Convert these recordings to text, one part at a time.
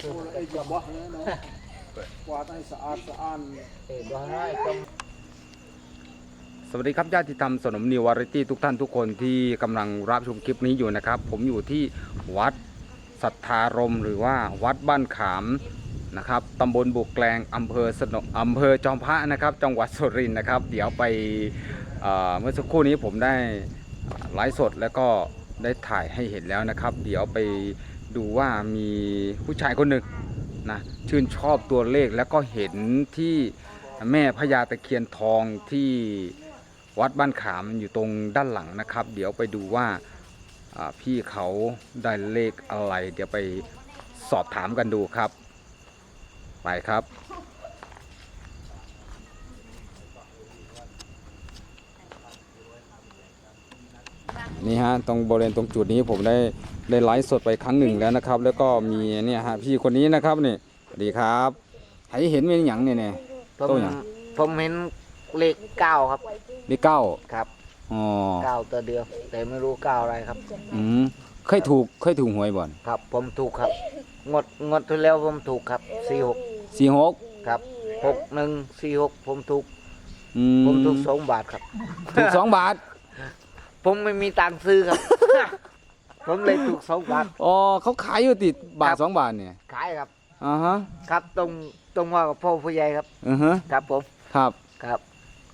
โอ้ไอ้จะบอกเนี่ยนะกวาดให้สะอาดสะอ้านเอ้ยบ่ให้ต้องสวัสดีครับญาติธรรมสนมนิววาริตี้ทุกท่านทุกคนที่กำลังรับชมคลิปนี้อยู่นะครับ ผมอยู่ที่วัดสัทธารมหรือว่าวัดบ้านขามนะครับตำบลบุกแกลงอำเภอสนมอำเภอจอมพระนะครับ จังหวัดสุรินทร์นะครับ เดี๋ยวไปเเมื่อสักครู่นี้ผมได้ไลฟ์สดแล้วก็ได้ถ่ายให้เห็นแล้วนะครับ เดี๋ยวไป ดูว่ามีผู้ชายคนหนึ่งนะชื่นชอบตัวเลขแล้วก็เห็นที่แม่พญาตะเคียนทองที่วัดบ้านขามอยู่ตรงด้านหลังนะครับ เดี๋ยวไปดูว่าอ่าพี่เขาได้เลขอะไร เดี๋ยวไปสอบถามกันดูครับ ไปครับ นี่ฮะตรงบริเวณตรงจุดนี้ผมได้ได้ไลฟ์สดไปครั้งหนึ่งแล้วนะครับ แล้วก็มีเนี่ยฮะพี่คนนี้นะครับนี่สวัสดีครับให้เห็นเป็นอย่างเนี่ยเนี่ยผมตัวอย่างผมเห็นเลขเก้าครับเลขเก้าครับอ๋อเก้าตัวเดียว แต่ไม่รู้เก้าอะไรครับ อืมเคยถูกเคยถูกหวยบ่อนครับ ผมถูกครับ งดงดที่แล้วผมถูกครับสี่หกสี่หกครับหกหนึ่งสี่หกผมถูกอืผมถูกสองบาทครับถูกสองบาท ผมไม่มีตังค์ซื้อครับ ผมเลยถูกสองบาท อ๋อเขาขายอยู่ติดบาทครับ สองบาทเนี่ยขายครับ อ่าฮะครับตรงตรงว่ากับพ่อผู้ใหญ่ครับ อือฮะครับผมครับครับ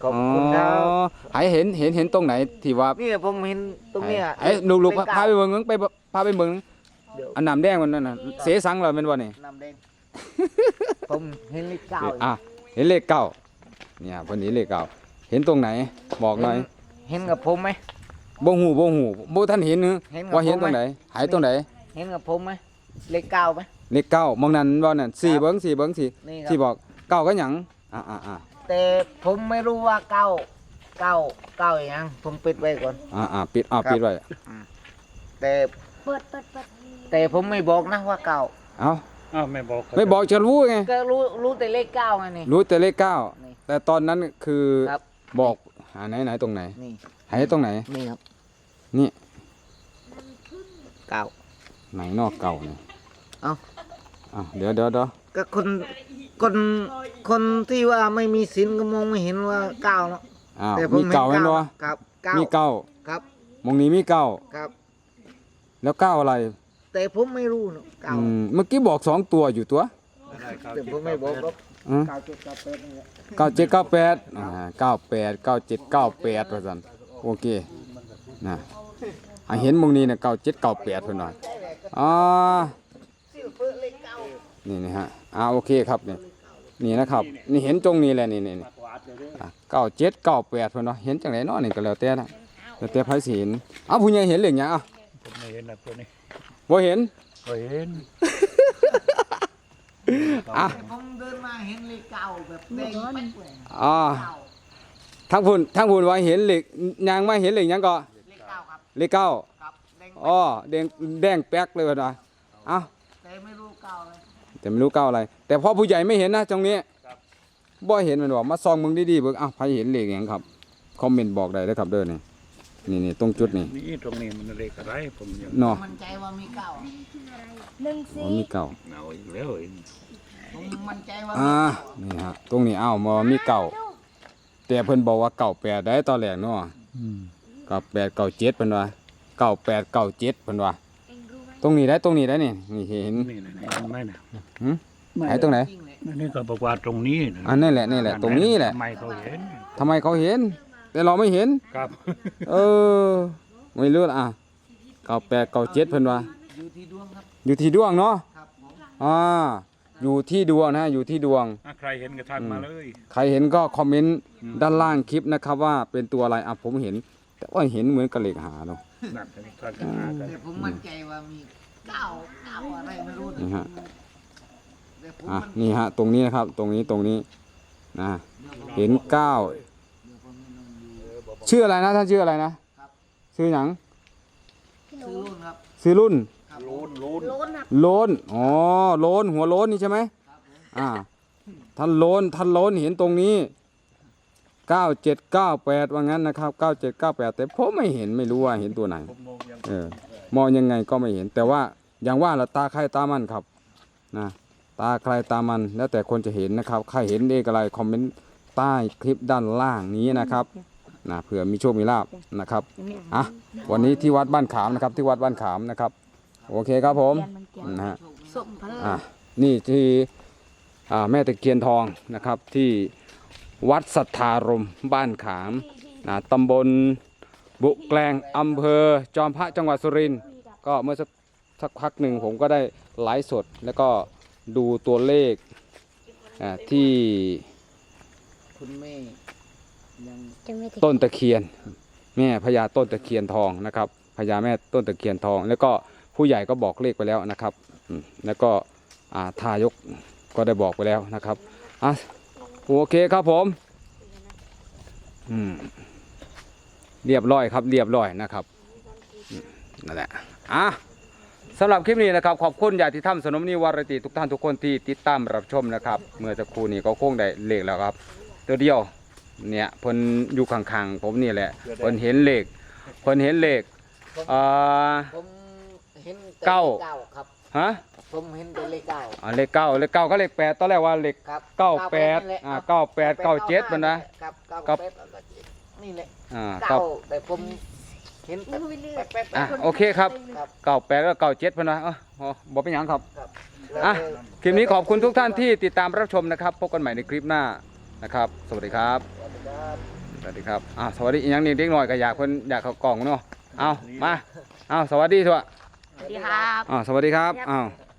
ขอบคุณคอ๋รัอบหายเห็นเห็นเห็นตรงไหนที่ว่านี่ผมเห็นตรงเนี้ยไอ้ลูกลูกเลขพาเก้าไปเบิ่งไปพาไปเบิ่งเดี๋ยวอันน้ำแดงมันนั่นน่ะเสสังเหรอแม่นบ่นี่ น้ำแดงผมเห็นเลขเก้าอะเห็นเลขเก้าเนี่ยเพิ่นเห็นเลขเก้าเห็นตรงไหนบอกหน่อยเห็นกับผมไหม บ่ฮู้บ่ฮู้บ่ทันเห็นนึเห็นกับว่าเห็นผมตรงไหมไหนหายตรงไหนเห็นกับผมไหมเลขเก้าไหม เลขเก้ามองนั้นบ่นั่นสี่ครับ เบิ่งสี่เบิ่งสี่นี่ครัที่บบอกเก้าก็หยังอ่าอ่าอ่าแต่ผมไม่รู้ว่าเก้าเก้าเก้าอย่าง ผมปิดไว้ก่อน อ่าอ่าปิดอ่าครับ ปิดไว้แต่เปิดเปิดเปิดแต่ผมไม่บอกนะว่าเก้าเอ้าอ้าวไม่บอกไม่บอกจะรู้ไงก็รู้รู้แต่เลขเก้าไงนี่ รู้แต่เลขเก้านี่แต่ตอนนั้นคือครับ บอกหาไหนไหนตรงไหน นี่ หายตรงไหน นี่ครับนี่เก้าไหนนอกเก่าเนี่ยเอ้าอ้าวเดี๋ยวเดี๋ยวเดี๋ยวก็คนคนคนที่ว่าไม่มีศีลก็มองไม่เห็นว่าเก้าเนาะอ้าวแต่ผมีมเห็นเก่าไหมเก้าเนาะครับเก้ามีเก่าครับมองนี้มีเก่าครับ แล้วเก้าอะไร แต่ผมไม่รู้เนาะเก้าอืมเมื่อกี้บอกสองตัวอยู่ตัวแต่ผมไม่บอกครับอืมเก้าจุดเก้าแปดนี่แหละเก้าเจ็ดเก้าแปดอ่าเก้าแปดเก้าเจ็ดเก้าแปดว่าสัน โอเคนะอะเห็นมองนี้เนี่ยเก้าเจ็ดเก้าแปดเพิ่นหน่อยอ่านี่นะฮะอ่าโอเคครับนี่นี่นะครับ นี่เห็นตรงนี้แหละนี่นี่นี่เก้าเจ็ดเก้าแปดเพิ่นเนาะเห็นจังไหนเนาะนี่ก็แล้วแต่นะแล้วแต่ไผสิเห็นอ้าวผู้ใหญ่เห็นเหลืองหยังอะผมไม่เห็นนะตัวนี้บ่เห็นก็เห็นอะแต่ผมเดินมาเห็นเลขเก้าแบบแดงแป๊ดเลยอ่าเก้า ทั้งพุ่นทั้งพุ่นว่าเห็นเหล็กยางมาเห็นเหล็กหยังก็เลขเก้าครับเลขเก้าครับแดงอ๋อแดงแดงแป๊กเลยว่าเอ้าแต่ไม่รู้เก้าเลยแต่ไม่รู้เก้าอะไร แต่พ่อผู้ใหญ่ไม่เห็นนะตรงนี้บ่เห็นมันบอกมาส่องมึงดีๆเบิ่งอ้าวใครเห็นเหล็กหยังครับคอมเมนต์บอกได้เลยครับเด้อนี่นี่นี่ตรงจุดนี่นี่ตรงนี้มันเลขอะไรผมยังเนาะมั่นใจว่ามีเก้าหนึ่งอ๋อสี่มีเก้าเอาอีกแล้วเองผมมั่นใจว่าอ่านี่ฮะตรงนี้อ้าวมามีเก่า แต่เพิ่นบอกว่าเก่าแปดได้ตอนแรกเนาะเก่าแปดเก่าเจ็ดเพิ่นว่าเก่าแปดเก่าเจ็ดเพิ่นว่าเองรู้ไหมตรงนี้ได้ตรงนี้ได้นี่นี่เห็นนี่นะไม่นะหืมไหนตรงไหนจริงเลยนี่ก็บอกว่าตรงนี้นะอันนั่นแหละนี่แหละ ตรงนี้แหละทำไมเขาเห็นทำไมเขาเห็น แต่เราไม่เห็น ครับเออไม่รู้ละอะเก่าแปดเก่าเจ็ดเพิ่นว่า อยู่ที่ดวงครับ อยู่ที่ดวงเนาะครับผมอ่า อยู่ที่ดวงนะอยู่ที่ดวง อะใครเห็นก็ทักมาเลยใครเห็นก็คอมเมนต์ด้านล่างคลิปนะครับว่าเป็นตัวอะไรอะผมเห็น แต่ว่าเห็นเหมือนกระเหล็กหาเนาะ นั่นทักกันหากันแต่ผมมั่นใจว่ามีเก้าเก้าอะไรไม่รู้นี่ฮะ แต่ผมอะมั่นนี่ฮะตรงนี้นะครับตรงนี้ตรงนี้นะเห็นเก้าชื่ออะไรนะท่านชื่ออะไรนะชื่อหยังซื้อรุ่นครับ ชื่อรุ่นครับ โลนโลนโล้นครับโลนอ๋อโลนหัวโลนนี่ใช่ไหมครับผมอ่าท่านโลนท่านโลนเห็นตรงนี้เก้าเจ็ดเก้าแปดว่างั้นนะครับเก้าเจ็ดเก้าแปดแต่ผมไม่เห็นไม่รู้ว่าเห็นตัวไหน ผมมองยังเออ มองยังไงก็ไม่เห็น แต่ว่าอย่างว่าละตาใครตามันครับนะตาใครตามันแล้วแต่คนจะเห็นนะครับ ใครเห็นเลขอะไรคอมเมนต์ใต้คลิปด้านล่างนี้นะครับนะเผื่อมีโชคมีลาบนะครับอะวันนี้ที่วัดบ้านขามนะครับ ที่วัดบ้านขามนะครับ โอเคครับผมนะฮะส่งพลังอะนี่ที่อ่าแม่ตะเคียนทองนะครับที่วัดสัทธารมบ้านขามนะตำบลบุแกลงอำเภอจอมพระจังหวัดสุรินทร์ก็เมื่อสักสักพักหนึ่งผมก็ได้ไลฟ์สดแล้วก็ดูตัวเลขอ่าที่คุณแม่ยังจะไม่ถึงต้นตะเคียนแม่พญาต้นตะเคียนทองนะครับพญาแม่ต้นตะเคียนทอง แล้วก็ ผู้ใหญ่ก็บอกเลขไปแล้วนะครับแล้วก็ทายกก็ได้บอกไปแล้วนะครับอะโอเคครับผมอืมเรียบร้อยครับเรียบร้อยนะครับนั่นแหละอะสำหรับคลิปนี้นะครับขอบคุณญาติธรรมสนมนิวารติทุกท่านทุกคนที่ติดตามรับชมนะครับ เมื่อสักครู่นี้ก็คงได้เลขแล้วครับ ตัวเดียวเนี่ยเพิ่นอยู่ข้างๆผมนี่แหละเพิ่นเห็นเล็กเพิ่นเห็นเล็กเอ่อผม เห็นแต่เก้า ลขเก้าครับ ฮะผมเห็นแต่เลขเก้า อ่าเลขเก้าเลขเก้าก็เลขแปดตอนแรกว่าเลขครับเก้าแปดนั่นหละอ่าครับเก้าแปดเก้าเจ็ดมันนะครับครัเก้าบแปดนี่แหละอ่าครัเก้าบแต่ผมเห็นแป๊บแป๊บแป๊บอะแป๊บโอเคครับครับ เก้าแปดแล้วเก้าเจ็ดมันนะเอออ๋อบอกเป็นหยังครับ ครับอะแล้วคลิปนี้ขอบคุณทุกท่านที่ติดตามรับชมนะครับพบกันใหม่ในคลิปหน้านะครับ สวัสดีครับ สวัสดีครับ สวัสดีครับ อ่า สวัสดีอีกอย่างหนี้เด็กหน่อยก็อยากเพิ่นอยากเข้ากล่องเนาะ เอามา เอาสวัสดีทั่ว สวัสดีครับ อ่าสวัสดีครับ อ้าวค